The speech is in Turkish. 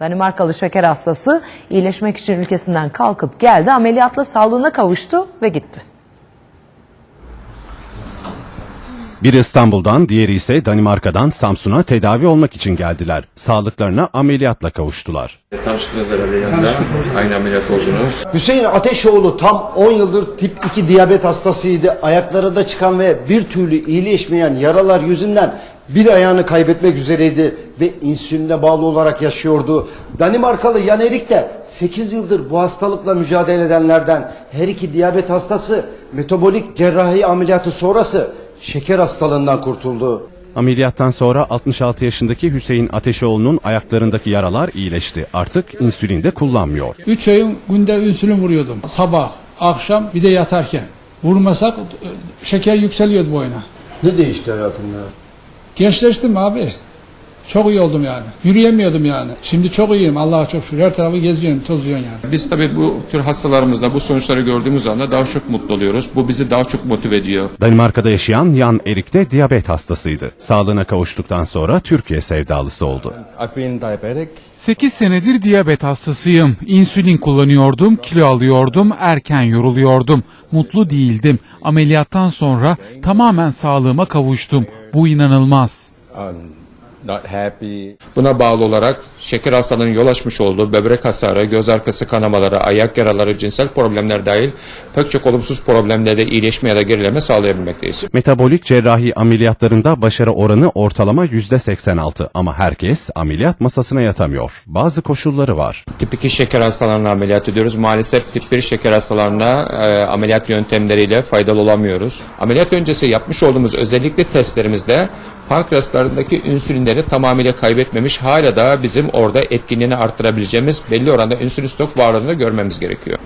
Danimarkalı şeker hastası iyileşmek için ülkesinden kalkıp geldi. Ameliyatla sağlığına kavuştu ve gitti. Biri İstanbul'dan, diğeri ise Danimarka'dan Samsun'a tedavi olmak için geldiler. Sağlıklarına ameliyatla kavuştular. Tanıştınız herhalde yanında. Aynı ameliyat oldunuz. Hüseyin Ateşoğlu tam 10 yıldır tip 2 diyabet hastasıydı. Ayaklara da çıkan ve bir türlü iyileşmeyen yaralar yüzünden bir ayağını kaybetmek üzereydi ve insüline bağlı olarak yaşıyordu. Danimarkalı Jan Erik de 8 yıldır bu hastalıkla mücadele edenlerden her iki diyabet hastası metabolik cerrahi ameliyatı sonrası şeker hastalığından kurtuldu. Ameliyattan sonra 66 yaşındaki Hüseyin Ateşoğlu'nun ayaklarındaki yaralar iyileşti. Artık insülin de kullanmıyor. 3 ayın günde insülin vuruyordum. Sabah, akşam bir de yatarken. Vurmasak e, şeker yükseliyordu boyuna. Ne değişti hayatında? Gençleştim abi. Çok iyi oldum yani. Yürüyemiyordum yani. Şimdi çok iyiyim Allah'a çok şükür. Her tarafı geziyorum, tozuyorum yani. Biz tabii bu tür hastalarımızda bu sonuçları gördüğümüz anda daha çok mutlu oluyoruz. Bu bizi daha çok motive ediyor. Danimarka'da yaşayan Jan Erik de diyabet hastasıydı. Sağlığına kavuştuktan sonra Türkiye sevdalısı oldu. I've been diabetic 8 senedir diyabet hastasıyım. İnsülin kullanıyordum, kilo alıyordum, erken yoruluyordum. Mutlu değildim. Ameliyattan sonra tamamen sağlığıma kavuştum. Bu inanılmaz. And not happy. Buna bağlı olarak şeker hastalığının yol açmış olduğu böbrek hasarı, göz arkası kanamaları, ayak yaraları, cinsel problemler dahil pek çok olumsuz problemlerde iyileşme ya da gerileme sağlayabilmekteyiz. Metabolik cerrahi ameliyatlarında başarı oranı ortalama %86 ama herkes ameliyat masasına yatamıyor. Bazı koşulları var. Tip 2 şeker hastalarına ameliyat ediyoruz. Maalesef tip 1 şeker hastalarına e, ameliyat yöntemleriyle faydalı olamıyoruz. Ameliyat öncesi yapmış olduğumuz özellikle testlerimizde pankreaslarındaki insülinleri tamamıyla kaybetmemiş hala da bizim orada etkinliğini arttırabileceğimiz belli oranda insülin stok varlığını görmemiz gerekiyor.